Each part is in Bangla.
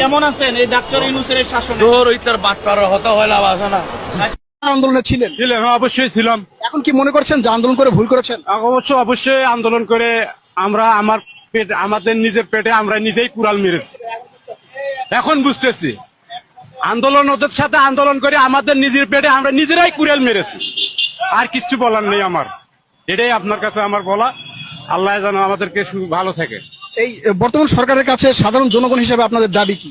কেমন আছেন? এই ডাক্তার ইউনুসের শাসনে? বাটপার হতে হয় লাভ আছে না। আন্দোলনে ছিলেন? ছিলেন হ্যাঁ, অবশ্যই ছিলাম। এখন কি মনে করছেন যে আন্দোলন করে ভুল করেছেন? অবশ্য অবশ্যই আন্দোলন করে আমরা আমার পেট আমাদের নিজের পেটে আমরা নিজেই কুড়াল মেরেছি। এখন বুঝতেছি আন্দোলন ওদের সাথে আন্দোলন করে আমাদের নিজের পেটে আমরা নিজেরাই কুড়াল মেরেছি। আর কিছু বলার নেই আমার। এটাই আপনার কাছে আমার বলা। আল্লাহ যেন আমাদেরকে ভালো থাকে। এই বর্তমান সরকারের কাছে সাধারণ জনগণ হিসেবে আপনাদের দাবি কি?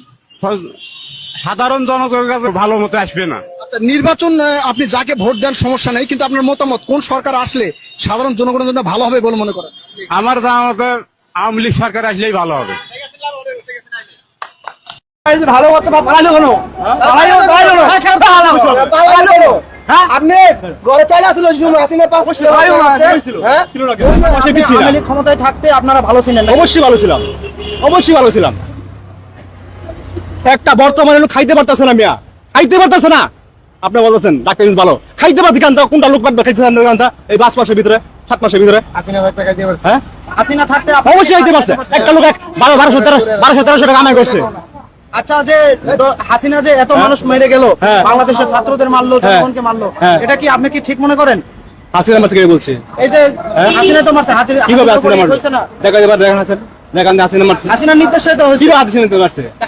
সাধারণ জনগণের কাছে ভালো মতো আসবে না। আচ্ছা নির্বাচন আপনি যাকে ভোট দেন সমস্যা নেই কিন্তু আপনার মতামত কোন সরকার আসলে সাধারণ জনগণের জন্য ভালো হবে বলে মনে করেন? আমার যা আমাদের আওয়ামী লীগ সরকার আসলেই ভালো হবে। ভালো কথা পালাইলো কেন হ্যাঁ আপনি ঘরে চাইলে আসলে আসিনে পাস হ্যাঁ? লীগ ক্ষমতায় থাকতে আপনারা ভালো ছিলেন না অবশ্যই ভালো ছিলাম। অবশ্যই ভালো ছিলাম। একটা বর্তমানে খাইতে পারতেছে না মিয়া। খাইতে পারতেছে না। আপনি বলতেছেন ডাক্তার ইউনুস ভালো। খাইতে পারতে কান্তা কোনটা লোক পাঠবে খাইতে কান্তা এই পাঁচ মাসের ভিতরে সাত মাসের ভিতরে। হ্যাঁ? হাসিনা থাকতে অবশ্যই খাইতে পারছে। একটা লোক এক বারো বারোশো তেরো বারোশো তেরোশো টাকা কামাই করছে। আচ্ছা যে হাসিনা যে এত মানুষ মেরে গেল হ্যাঁ। বাংলাদেশের ছাত্রদের মারলো হ্যাঁ। জনগণকে মারলো হ্যাঁ। এটা কি আপনি কি ঠিক মনে করেন? হাসিনা মারছে বলছে? এই যে হাসিনা তো মারছে হাসিনা কীভাবে হাসিনা হাসিনার উপর ই মারছে দেখা এবার দেখা যাচ্ছে। দেখান হাসিনা মারছে। হাসিনার নির্দেশে তো হয়েছে। কীভাবে হাসিনা নিতে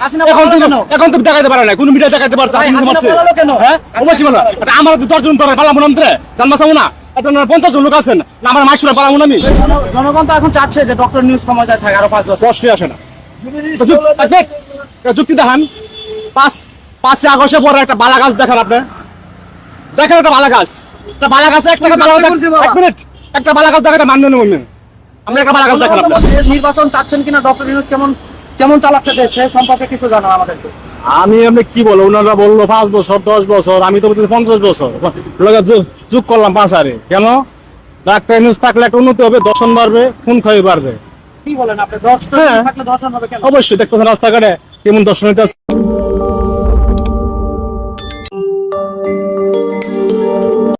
হাসিনা এখন তো? এখন তো দেখাতে পারে না কোন মিডিয়া দেখাতে পারছে ভাই, হাসিনা হাসিনা মারছে। কেন? হ্যাঁ? অবশ্যই ভালো এটা আমার তো ধরে জানবাসাবো না জন লোক আছেন না আমার মাইশুরা পালাম না আমি। জন- জনগণ তো এখন চাচ্ছে যে ডক্টর নিউজ ক্ষমতায় থাকে আরও পাঁচ বছর। আসে না। যুক্তি দেখান। পাঁচ আগস্টে পরে একটা বালা গাছ দেখান আপনি। দেখেন একটা বালা গাছ। একটা বালা গাছ একটা বালা গাছ এক মিনিট। একটা বালা গাছ দেখাতে মান্য নেব আমরা একটা বালা গাছ দেখান নির্বাচন চাচ্ছেন কিনা ডক্টর কেমন কেমন চালাচ্ছে দেশ? সে সম্পর্কে কিছু জানো আমাদেরকে। আমি আপনি কি বলব? ওনারা বলল পাঁচ বছর দশ বছর আমি তো বলছি পঞ্চাশ বছর। যুগ- করলাম পাঁচ আরে কেন? ডাক্তার নিউজ থাকলে একটা উন্নতি হবে দর্শন বাড়বে খুন ক্ষয় বাড়বে। কি বলেন আপনি? দর্শন হ্যাঁ। থাকলে দর্শন হবে কেন? অবশ্যই দেখতেছেন রাস্তাঘাটে কেমন দর্শন হইতে